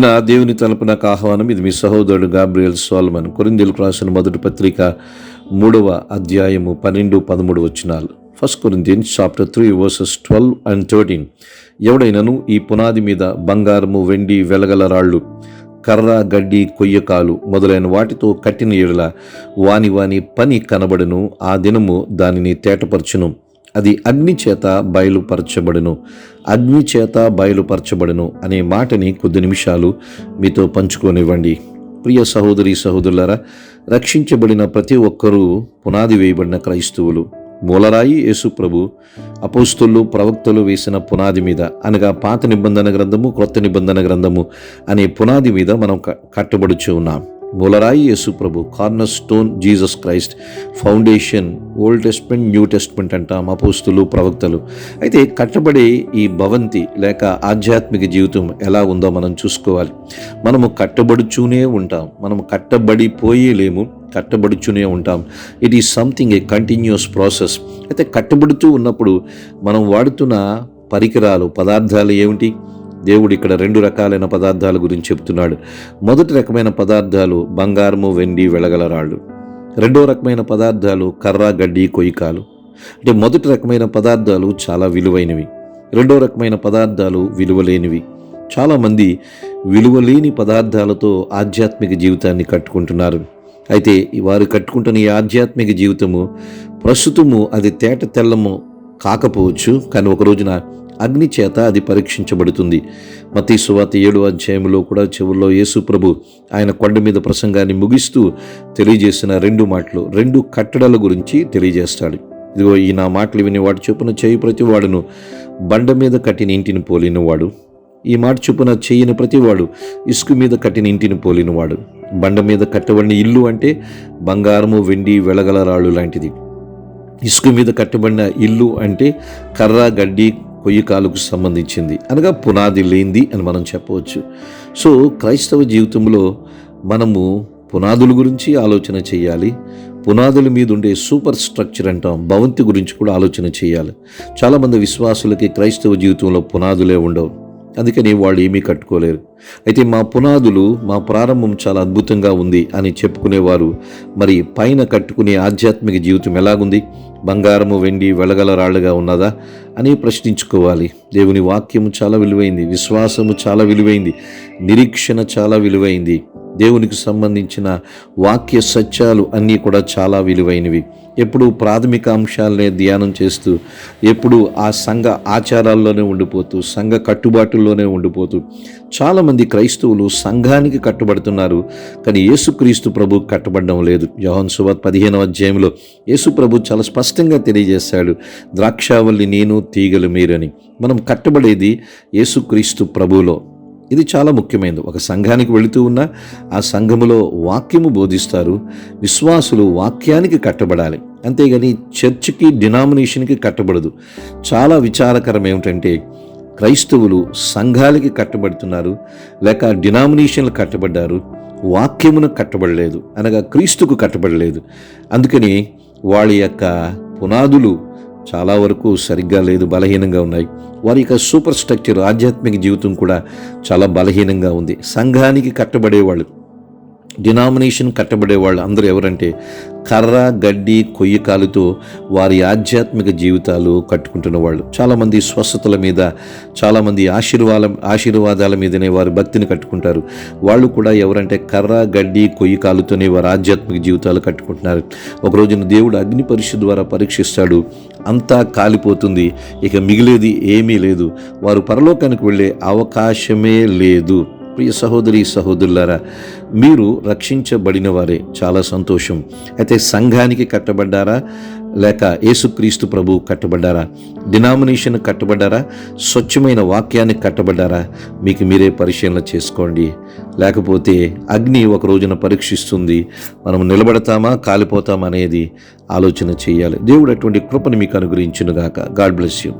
నా దేవుని తలుపునకు ఆహ్వానం. ఇది మీ సహోదరుడు గాబ్రియల్ సోల్మన్. కొరిందీలకు రాసిన మొదటి పత్రిక మూడవ అధ్యాయము పన్నెండు పదమూడు వచ్చినాలు first Corinthians chapter three verses twelve and thirteen ఎవడైనను ఈ పునాది మీద బంగారము వెండి వెలగల రాళ్ళు కర్ర గడ్డి కొయ్యకాలు మొదలైన వాటితో కట్టిన ఎడల వాని వాని పని కనబడును. ఆ దినము దానిని తేటపరచును. అది అగ్ని చేత బయలుపరచబడును. అగ్ని చేత బయలుపరచబడును అనే మాటని కొద్ది నిమిషాలు మీతో పంచుకోనివ్వండి. ప్రియ సహోదరి సహోదరులారా రక్షించబడిన ప్రతి ఒక్కరూ పునాది వేయబడిన క్రైస్తవులు. మూలరాయి యేసుప్రభు అపోస్తులు ప్రవక్తలు వేసిన పునాది మీద అనగా పాత నిబంధన గ్రంథము క్రొత్త నిబంధన గ్రంథము అనే పునాది మీద మనం క- కట్టబడుచు ఉన్నాం. మూలరాయి యేసుప్రభు corner stone Jesus Christ foundation Old Testament New Testament అంటాం అపోస్తులు ప్రవక్తలు. అయితే కట్టబడే ఈ భవంతి లేక ఆధ్యాత్మిక జీవితం ఎలా ఉందో మనం చూసుకోవాలి. మనము కట్టబడుచూనే ఉంటాం. మనము కట్టబడిపోయే లేము కట్టబడుచునే ఉంటాం. It is something a continuous process అయితే కట్టబడుతూ ఉన్నప్పుడు మనం వాడుతున్న పరికరాలు పదార్థాలు ఏమిటి? దేవుడు ఇక్కడ రెండు రకాలైన పదార్థాల గురించి చెప్తున్నాడు. మొదటి రకమైన పదార్థాలు బంగారము వెండి వెలగలరాళ్ళు రెండో రకమైన పదార్థాలు కర్ర గడ్డి కొయ్యకాలు. అంటే మొదటి రకమైన పదార్థాలు చాలా విలువైనవి. రెండో రకమైన పదార్థాలు విలువలేనివి. చాలామంది విలువలేని పదార్థాలతో ఆధ్యాత్మిక జీవితాన్ని కట్టుకుంటున్నారు. అయితే వారు కట్టుకుంటున్న ఈ ఆధ్యాత్మిక జీవితము ప్రస్తుతము అది తేట తెల్లము కాకపోవచ్చు. కానీ ఒక రోజున అగ్ని చేత అది పరీక్షించబడుతుంది. మతీ సువాత ఏడు అధ్యాయంలో కూడా చివరిలో యేసు ప్రభు ఆయన కొండ మీద ప్రసంగాన్ని ముగిస్తూ తెలియజేసిన రెండు మాటలు రెండు కట్టడల గురించి తెలియజేస్తాడు. ఇదిగో ఈ నా మాటలు విని వాడు చొప్పున చేయి ప్రతివాడును బండ మీద కట్టిన ఇంటిని పోలినవాడు. ఈ మాట చొప్పున చేయని ప్రతివాడు ఇసుక మీద కట్టిన ఇంటిని పోలినవాడు. బండ మీద కట్టబడిన ఇల్లు అంటే బంగారము వెండి వెలగల రాళ్ళు లాంటిది. ఇసుక మీద కట్టబడిన ఇల్లు అంటే కర్ర గడ్డి కొయ్యకాలకు సంబంధించింది. అనగా పునాది లేనిది అని మనం చెప్పవచ్చు. సో క్రైస్తవ జీవితంలో మనము పునాదుల గురించి ఆలోచన చేయాలి. పునాదుల మీద ఉండే సూపర్ స్ట్రక్చర్ అంటాం. భవంతి గురించి కూడా ఆలోచన చేయాలి. చాలామంది విశ్వాసులకి క్రైస్తవ జీవితంలో పునాదులే ఉండవు. అందుకని వాళ్ళు ఏమీ కట్టుకోలేరు. అయితే మా పునాదులు మా ప్రారంభం చాలా అద్భుతంగా ఉంది అని చెప్పుకునేవారు. మరి పైన కట్టుకునే ఆధ్యాత్మిక జీవితం ఎలాగుంది? బంగారము వెండి వెలగల రాళ్ళుగా ఉన్నదా? అని ప్రశ్నించుకోవాలి. దేవుని వాక్యము చాలా విలువైంది. విశ్వాసము చాలా విలువైంది. నిరీక్షణ చాలా విలువైంది. దేవునికి సంబంధించిన వాక్య సత్యాలు అన్నీ కూడా చాలా విలువైనవి. ఎప్పుడు ప్రాథమిక అంశాలనే ధ్యానం చేస్తూ ఎప్పుడు ఆ సంఘ ఆచారాల్లోనే ఉండిపోతూ సంఘ కట్టుబాటుల్లోనే ఉండిపోతూ చాలామంది క్రైస్తవులు సంఘానికి కట్టుబడుతున్నారు కానీ యేసుక్రీస్తు ప్రభు కట్టబడడం లేదు. యోహన్ సువార్త పదిహేనవ అధ్యాయంలో యేసు ప్రభు చాలా స్పష్టంగా తెలియజేశాడు ద్రాక్షావల్లి నేను తీగలు మీరని. మనం కట్టబడేది యేసుక్రీస్తు ప్రభులో. ఇది చాలా ముఖ్యమైనది. ఒక సంఘానికి వెళుతూ ఉన్న ఆ సంఘములో వాక్యము బోధిస్తారు. విశ్వాసులు వాక్యానికి కట్టబడాలి. అంతేగాని చర్చికి డినామినేషన్కి కట్టబడదు. చాలా విచారకరం ఏమిటంటే క్రైస్తవులు సంఘాలకి కట్టబడుతున్నారు. లేక డినామినేషన్లు కట్టబడ్డారు. వాక్యమును కట్టబడలేదు. అనగా క్రీస్తుకు కట్టబడలేదు. అందుకని వాళ్ళ యొక్క పునాదులు చాలా వరకు సరిగ్గా లేదు బలహీనంగా ఉన్నాయి. వారి యొక్క సూపర్ స్ట్రక్చర్ ఆధ్యాత్మిక జీవితం కూడా చాలా బలహీనంగా ఉంది. సంఘానికి కట్టబడేవాళ్ళు. డినామినేషన్ కట్టబడే వాళ్ళు అందరూ ఎవరంటే కర్ర గడ్డి కొయ్యకాలుతో వారి ఆధ్యాత్మిక జీవితాలు కట్టుకుంటున్న వాళ్ళు. చాలామంది స్వస్థతల మీద చాలామంది ఆశీర్వాద ఆశీర్వాదాల మీదనే వారి భక్తిని కట్టుకుంటారు. వాళ్ళు కూడా ఎవరంటే కర్ర గడ్డి కొయ్యి కాలుతోనే వారి ఆధ్యాత్మిక జీవితాలు కట్టుకుంటున్నారు. ఒక రోజున దేవుడు అగ్ని పరీక్ష ద్వారా పరీక్షిస్తాడు. అంతా కాలిపోతుంది. ఇక మిగిలేది ఏమీ లేదు. వారు పరలోకానికి వెళ్ళే అవకాశమే లేదు. ప్రియ సహోదరి సహోదరులారా మీరు రక్షించబడిన వారే చాలా సంతోషం. అయితే సంఘానికి కట్టబడ్డారా? లేక యేసుక్రీస్తు ప్రభు కట్టబడ్డారా? డినామినేషన్ కట్టబడ్డారా? స్వచ్ఛమైన వాక్యానికి కట్టబడ్డారా? మీకు మీరే పరిశీలన చేసుకోండి. లేకపోతే అగ్ని ఒక రోజున పరీక్షిస్తుంది. మనం నిలబడతామా కాలిపోతామా అనేది ఆలోచన చేయాలి. దేవుడు అటువంటి కృపను మీకు అనుగ్రహించునుగాక. God bless you.